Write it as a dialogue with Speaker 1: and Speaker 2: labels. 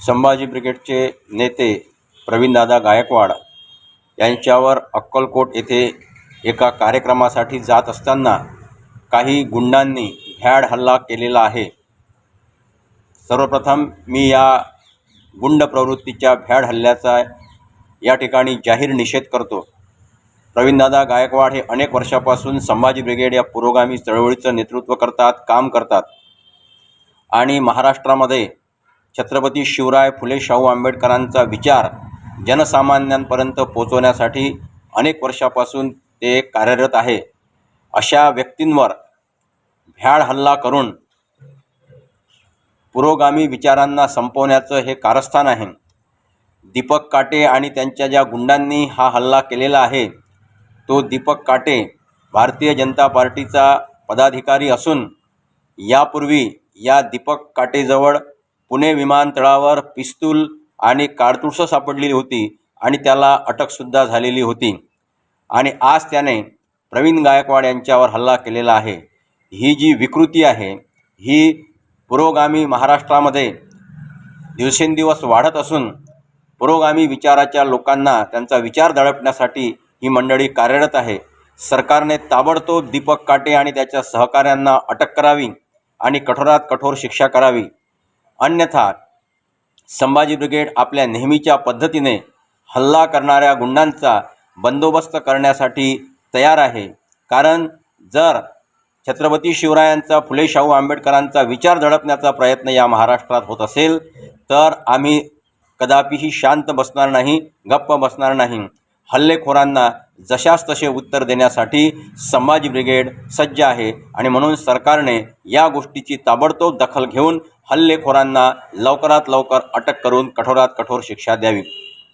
Speaker 1: संभाजी ब्रिगेडचे नेते प्रवीणदादा गायकवाड यांच्यावर अक्कलकोट येथे एका कार्यक्रमासाठी जात असताना काही गुंडांनी भ्याड हल्ला केलेला आहे. सर्वप्रथम मी या गुंड प्रवृत्तीच्या भ्याड हल्ल्याचा या ठिकाणी जाहीर निषेध करतो. प्रवीणदादा गायकवाड हे अनेक वर्षापासून संभाजी ब्रिगेड या पुरोगामी चळवळीचं नेतृत्व करतात काम करतात आणि महाराष्ट्रामध्ये छत्रपती शिवराय फुले शाहू आंबेडकरांचा विचार जनसामान्यांपर्यंत पोचवण्यासाठी अनेक वर्षापासून ते कार्यरत आहे. अशा व्यक्तींवर भ्याड हल्ला करून पुरोगामी विचारांना संपवण्याचं हे कारस्थान आहे. दीपक काटे आणि त्यांच्या ज्या गुंडांनी हा हल्ला केलेला आहे तो दीपक काटे भारतीय जनता पार्टीचा पदाधिकारी असून यापूर्वी या दीपक काटेजवळ पुणे विमानतळावर पिस्तूल आणि काडतुसं सापडलेली होती आणि त्याला अटकसुद्धा झालेली होती. आणि आज त्याने प्रवीण गायकवाड यांच्यावर हल्ला केलेला आहे. ही जी विकृती आहे ही पुरोगामी महाराष्ट्रामध्ये दिवसेंदिवस वाढत असून पुरोगामी विचाराच्या लोकांना त्यांचा विचार दडपण्यासाठी ही मंडळी कार्यरत आहे. सरकारने ताबडतोब दीपक काटे आणि त्याच्या सहकाऱ्यांना अटक करावी आणि कठोरात कठोर शिक्षा करावी. अन्यथा संभाजी ब्रिगेड आपल्या नेहमीच्या पद्धतीने हल्ला करणाऱ्या गुंडांचा बंदोबस्त करण्यासाठी तयार आहे. कारण जर छत्रपती शिवरायांचा फुले शाहू आंबेडकरांचा विचार दडपण्याचा प्रयत्न या महाराष्ट्रात होत असेल तर आम्ही कदापिही शांत बसणार नाही गप्प बसणार नाही. हल्लेखोरांना जशास तसे उत्तर देण्यासाठी संभाजी ब्रिगेड सज्ज आहे आणि म्हणून सरकारने या गोष्टीची ताबडतोब दखल घेऊन हल्लेखोरांना लवकरात लवकर अटक करून कठोरात कठोर शिक्षा द्यावी.